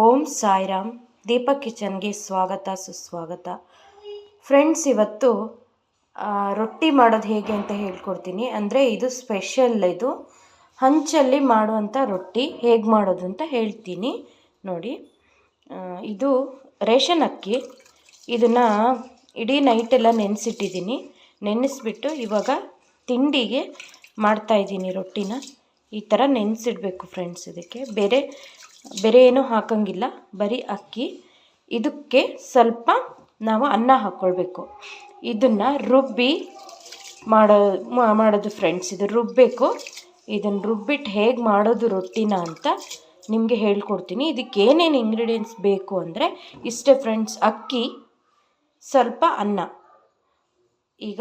ಓಂ ಸಾಯಿರಾಮ್, ದೀಪಕ್ ಕಿಚನ್ಗೆ ಸ್ವಾಗತ, ಸುಸ್ವಾಗತ. ಫ್ರೆಂಡ್ಸ್, ಇವತ್ತು ರೊಟ್ಟಿ ಮಾಡೋದು ಹೇಗೆ ಅಂತ ಹೇಳ್ಕೊಡ್ತೀನಿ. ಅಂದರೆ ಇದು ಸ್ಪೆಷಲ್ ಇದು. ಹಂಚಲ್ಲಿ ಮಾಡುವಂಥ ರೊಟ್ಟಿ. ಹೇಗೆ ಮಾಡೋದು ಅಂತ ಹೇಳ್ತೀನಿ. ನೋಡಿ ಇದು ರೇಷನ್ ಅಕ್ಕಿ. ಇದನ್ನು ಇಡೀ ನೈಟೆಲ್ಲ ನೆನೆಸಿಟ್ಟಿದ್ದೀನಿ. ನೆನೆಸ್ಬಿಟ್ಟು ಇವಾಗ ತಿಂಡಿಗೆ ಮಾಡ್ತಾಯಿದ್ದೀನಿ ರೊಟ್ಟಿನ. ಈ ಥರ ನೆನೆಸಿಡ್ಬೇಕು ಫ್ರೆಂಡ್ಸ್ ಇದಕ್ಕೆ. ಬೇರೆ ಬೇರೆ ಏನೂ ಹಾಕೋಂಗಿಲ್ಲ. ಬರೀ ಅಕ್ಕಿ. ಇದಕ್ಕೆ ಸ್ವಲ್ಪ ನಾವು ಅನ್ನ ಹಾಕ್ಕೊಳ್ಬೇಕು ಇದನ್ನು ರುಬ್ಬಿ ಮಾಡೋ ಮಾಡೋದು ಫ್ರೆಂಡ್ಸ್ ಇದು ರುಬ್ಬಬೇಕು ಇದನ್ನು ರುಬ್ಬಿಟ್ಟು ಹೇಗೆ ಮಾಡೋದು ರೊಟ್ಟಿನ ಅಂತ ನಿಮಗೆ ಹೇಳ್ಕೊಡ್ತೀನಿ. ಇದಕ್ಕೆ ಏನೇನು ಇಂಗ್ರೀಡಿಯೆಂಟ್ಸ್ ಬೇಕು ಅಂದರೆ ಇಷ್ಟೇ ಫ್ರೆಂಡ್ಸ್ ಅಕ್ಕಿ, ಸ್ವಲ್ಪ ಅನ್ನ. ಈಗ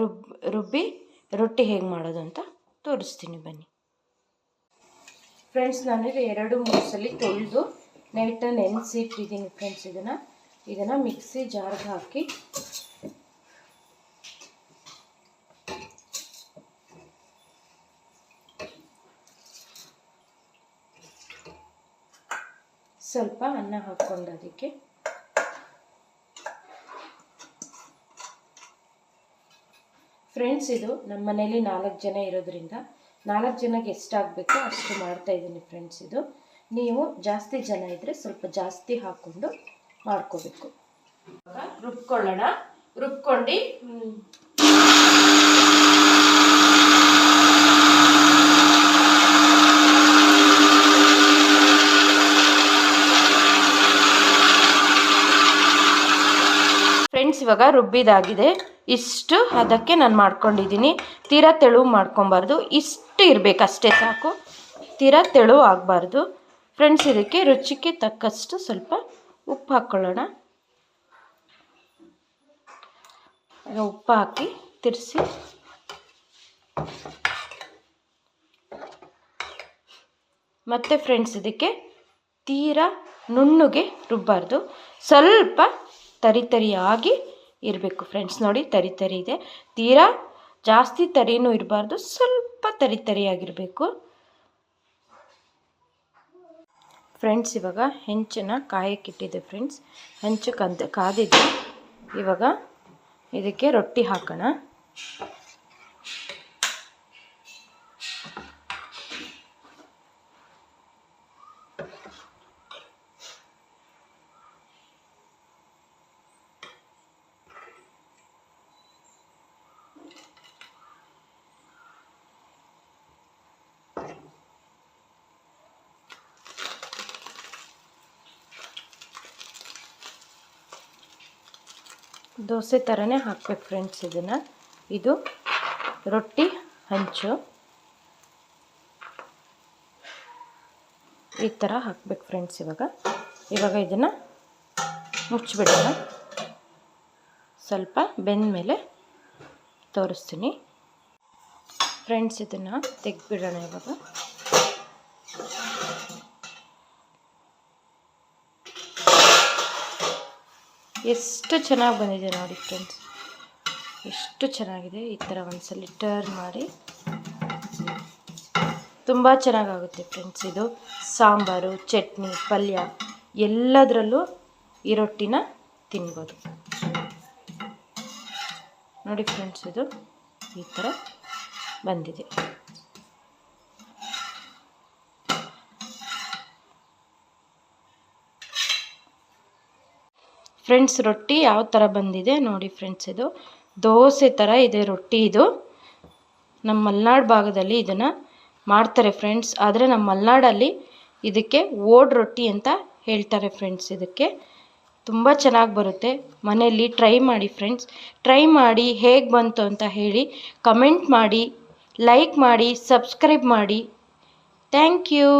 ರುಬ್, ರುಬ್ಬಿ ರೊಟ್ಟಿ ಹೇಗೆ ಮಾಡೋದು ಅಂತ ತೋರಿಸ್ತೀನಿ ಬನ್ನಿ. ಫ್ರೆಂಡ್ಸ್ ನಾನಿದು ಎರಡು ಮೂರು ಸಲ ತೊಳೆದು ನೈಟ್ ನೆನೆಸಿ ಇಟ್ಟಿದ್ದೀನಿ ಫ್ರೆಂಡ್ಸ್ ಇದನ್ನು. ಇದನ್ನು ಮಿಕ್ಸಿ ಜಾರ್ಗೆ ಹಾಕಿ. ಸ್ವಲ್ಪ ಅನ್ನ ಹಾಕ್ಕೊಂಡು ಅದಕ್ಕೆ. ಫ್ರೆಂಡ್ಸ್ ಇದು ನಮ್ಮ ಮನೇಲಿ ನಾಲ್ಕು ಜನ ಇರೋದ್ರಿಂದ ನಾಲ್ಕು ಜನಕ್ಕೆ ಎಷ್ಟಾಗಬೇಕು ಅಷ್ಟು ಮಾಡ್ತಾ ಇದ್ದೀನಿ ಫ್ರೆಂಡ್ಸ್ ಇದು. ನೀವು ಜಾಸ್ತಿ ಜನ ಇದ್ದರೆ ಸ್ವಲ್ಪ ಜಾಸ್ತಿ ಹಾಕ್ಕೊಂಡು ಮಾಡ್ಕೋಬೇಕು. ರುಬ್ಕೊಳ್ಳೋಣ. ರುಬ್ಕೊಂಡು ಫ್ರೆಂಡ್ಸ್ ಇವಾಗ ರುಬ್ಬಿದಾಗಿದೆ. ಇಷ್ಟು ಅದಕ್ಕೆ ನಾನು ಮಾಡ್ಕೊಂಡಿದ್ದೀನಿ. ತೀರ ತೆಳು ಮಾಡ್ಕೊಬಾರ್ದು. ಇಷ್ಟು ಇರಬೇಕು ಅಷ್ಟೇ ಸಾಕು. ತೀರ ತೆಳು ಆಗಬಾರ್ದು. ಫ್ರೆಂಡ್ಸ್ ಇದಕ್ಕೆ ರುಚಿಗೆ ತಕ್ಕಷ್ಟು ಸ್ವಲ್ಪ ಉಪ್ಪು ಹಾಕ್ಕೊಳ್ಳೋಣ ಉಪ್ಪು ಹಾಕಿ ತಿರ್ಸಿ. ಮತ್ತು ಫ್ರೆಂಡ್ಸ್ ಇದಕ್ಕೆ ತೀರ ನುಣ್ಣಗೆ ರುಬ್ಬಾರ್ದು. ಸ್ವಲ್ಪ ತರಿ ತರಿಯಾಗಿ ಇರಬೇಕು ಫ್ರೆಂಡ್ಸ್ ನೋಡಿ, ತರಿ ತರಿ ಇದೆ. ತೀರಾ ಜಾಸ್ತಿ ತರಿನೂ ಇರಬಾರ್ದು, ಸ್ವಲ್ಪ ತರಿ ತರಿಯಾಗಿರಬೇಕು ಫ್ರೆಂಡ್ಸ್ ಇವಾಗ ಹೆಂಚನ್ನು ಕಾಯಕ್ಕಿಟ್ಟಿದೆ ಫ್ರೆಂಡ್ಸ್ ಹೆಂಚು ಕಂದು, ಕಾದಿದೆ. ಇವಾಗ ಇದಕ್ಕೆ ರೊಟ್ಟಿ ಹಾಕೋಣ. ದೋಸೆ ಥರನೇ ಹಾಕ್ಬೇಕು ಫ್ರೆಂಡ್ಸ್ ಇದನ್ನು. ಇದು ರೊಟ್ಟಿ ಹಂಚು ಈ ಥರ ಹಾಕ್ಬೇಕು ಫ್ರೆಂಡ್ಸ್ ಇವಾಗ. ಇವಾಗ ಇದನ್ನು ಮುಚ್ಚಿಬಿಡೋಣ. ಸ್ವಲ್ಪ ಬೆಂದ ಮೇಲೆ ತೋರಿಸ್ತೀನಿ. ಫ್ರೆಂಡ್ಸ್ ಇದನ್ನು ತೆಗೆದ್ಬಿಡೋಣ ಇವಾಗ. ಎಷ್ಟು ಚೆನ್ನಾಗಿ ಬಂದಿದೆ ನೋಡಿ ಫ್ರೆಂಡ್ಸ್ ಎಷ್ಟು ಚೆನ್ನಾಗಿದೆ ಈ ಥರ ಒಂದ್ಸಲ ಟರ್ನ್ ಮಾಡಿ. ತುಂಬ ಚೆನ್ನಾಗಾಗುತ್ತೆ ಫ್ರೆಂಡ್ಸ್ ಇದು. ಸಾಂಬಾರು, ಚಟ್ನಿ, ಪಲ್ಯ ಎಲ್ಲದರಲ್ಲೂ ಈ ರೊಟ್ಟಿನ ತಿನ್ಬೋದು. ನೋಡಿ ಫ್ರೆಂಡ್ಸ್ ಇದು ಈ ಥರ ಬಂದಿದೆ. ಫ್ರೆಂಡ್ಸ್ ರೊಟ್ಟಿ ಯಾವ ಥರ ಬಂದಿದೆ ನೋಡಿ ಫ್ರೆಂಡ್ಸ್ ಇದು. ದೋಸೆ ಥರ ಇದೆ ರೊಟ್ಟಿ ಇದು. ನಮ್ಮ ಮಲೆನಾಡು ಭಾಗದಲ್ಲಿ ಇದನ್ನು ಮಾಡ್ತಾರೆ ಫ್ರೆಂಡ್ಸ್. ಆದರೆ ನಮ್ಮ ಮಲೆನಾಡಲ್ಲಿ ಇದಕ್ಕೆ ಓಡ್ ರೊಟ್ಟಿ ಅಂತ ಹೇಳ್ತಾರೆ ಫ್ರೆಂಡ್ಸ್ ಇದಕ್ಕೆ. ತುಂಬ ಚೆನ್ನಾಗಿ ಬರುತ್ತೆ. ಮನೆಯಲ್ಲಿ ಟ್ರೈ ಮಾಡಿ ಫ್ರೆಂಡ್ಸ್. ಟ್ರೈ ಮಾಡಿ ಹೇಗೆ ಬಂತು ಅಂತ ಹೇಳಿ ಕಮೆಂಟ್ ಮಾಡಿ, ಲೈಕ್ ಮಾಡಿ, ಸಬ್ಸ್ಕ್ರೈಬ್ ಮಾಡಿ. Thank you.